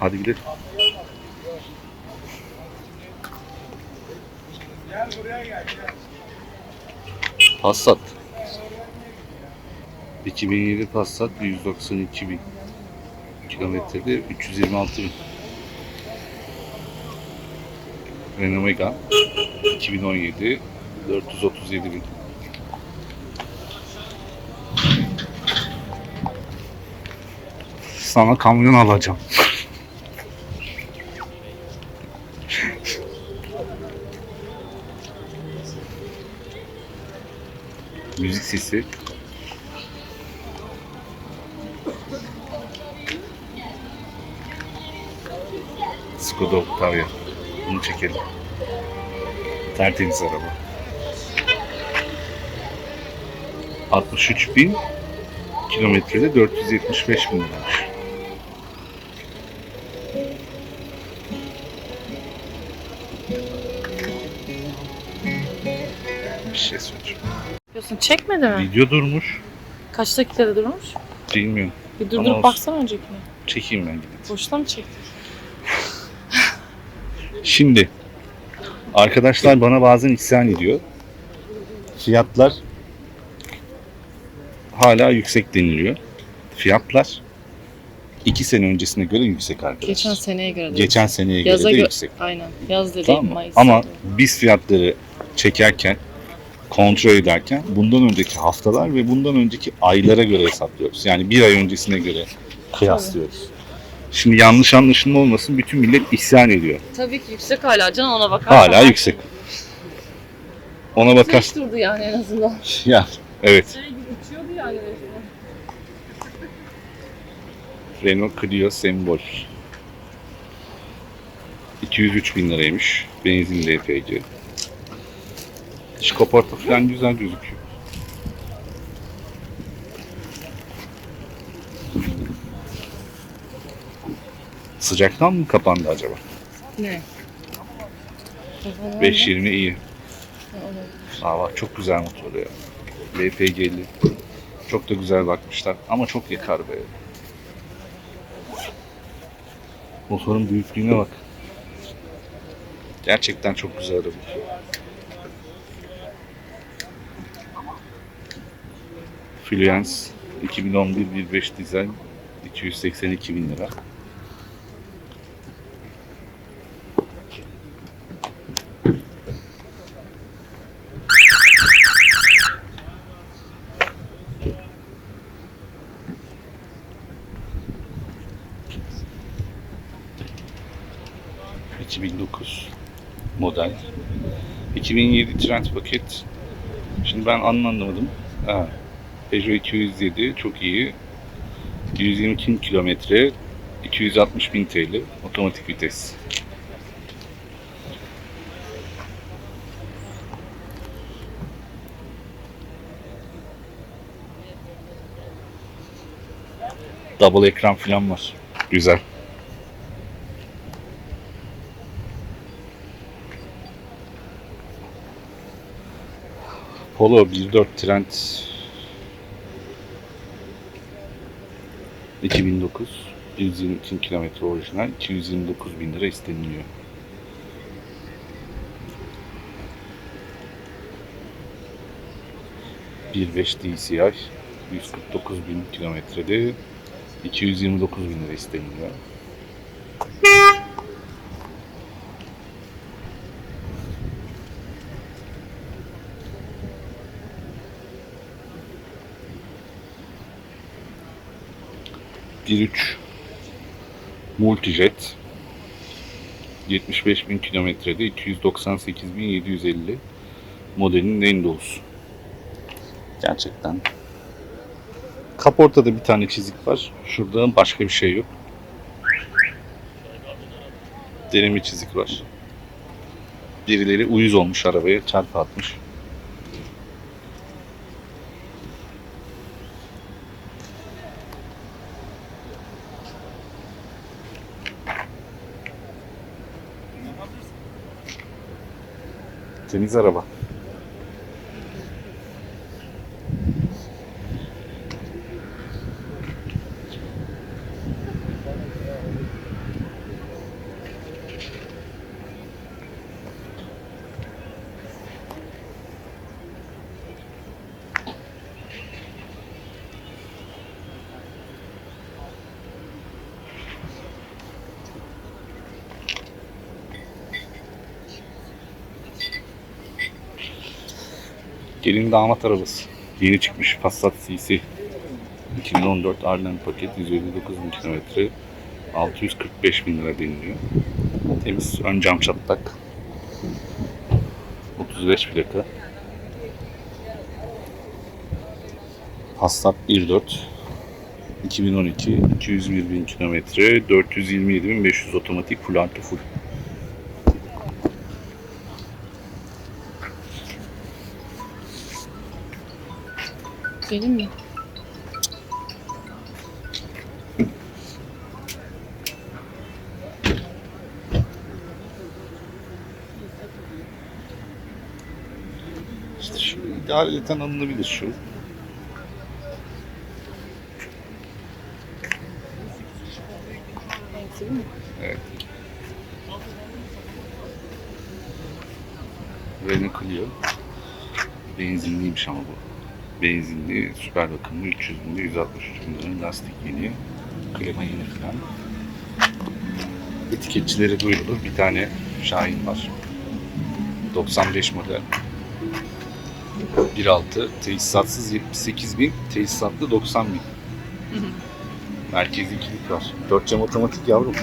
Hadi gidelim. Passat. 2007 Passat 192 bin kilometrede 326 bin. Renault Megane 2017 437 bin. Sana kamyon alacağım. Müzik sesi. Skoda Octavia. Bunu çekelim. Tertemiz araba. 63 bin kilometrede 475 bin liraymış. Bir şey söyleyeceğim. Diyorsun çekmedi mi? Video durmuş. Kaç dakikada durmuş? Bilmiyorum. Bir Ama durdurup olsun. baksana öncekine. Çekeyim ben gidip. Boşuna mı çektin? Şimdi arkadaşlar bana bazen isyan ediyor. Fiyatlar hala yüksek deniliyor. Fiyatlar iki sene öncesine göre yüksek arkadaşlar. Geçen seneye göre. de. Geçen seneye göre Yaza de gö- yüksek. Aynen. Yaz dedi Tamam mı? Mayıs. Ama biz fiyatları çekerken kontrol ederken bundan önceki haftalar ve bundan önceki aylara göre hesaplıyoruz. Yani bir ay öncesine göre kıyaslıyoruz. Şimdi yanlış anlaşılma olmasın bütün millet isyan ediyor. Tabii ki yüksek hala canım ona bakar. Hala yüksek. Ona bakar. Hiç durdu yani en azından. Ya evet. Şey gibi uçuyordu yani. Renault Clio sembol. 203 bin liraymış. Benzinli LPG. Dış kaporta falan güzel gözüküyor. Sıcaktan mı kapandı acaba? Ne? 520 iyi. Aa bak çok güzel motor ya. LPG'li. Çok da güzel bakmışlar ama çok yakar be. Motorun büyüklüğüne bak. Gerçekten çok güzel araba. Fluence 2011 1.5 dizel 282 bin lira. ...2009 model. 2007 Trend paket. Şimdi ben anlamadım. Ha, Peugeot 207 çok iyi. 122 kilometre, 260 bin TL, otomatik vites. Double ekran falan var. Güzel. Polo 1.4 Trend 2009 122 kilometre orijinal 229 bin lira isteniliyor. Bir beş DCI 149 bin kilometrede 229 bin lira isteniliyor. Bir üç Multijet 75 bin kilometrede 298 bin 750 modelinin en dolusu. Gerçekten. Kaportada bir tane çizik var. Şurada başka bir şey yok. Deneme çizik var. Birileri uyuz olmuş arabaya çarpı atmış. Temiz araba. Gelin damat arabası. Yeni çıkmış Passat CC. 2014 Arlen paket 159 bin kilometre 645 bin lira deniliyor. Temiz ön cam çatlak. 35 plaka. Passat 1.4 2012 201 bin kilometre 427 bin 500 otomatik full artı full. Gelin mi? İşte şu idareten alınabilir şu. Evet. Renault Clio. Benzinliymiş ama bu. Benzinli, süper bakımlı, 300 binde, 163 bin lira, lastik yeni, klima yeni falan. Etiketçileri duyurulur. Bir tane Şahin var. 95 model. 1.6 tesisatsız 78 bin, tesisatlı 90 bin. Merkezi kilit var. 4 cam otomatik yavrum.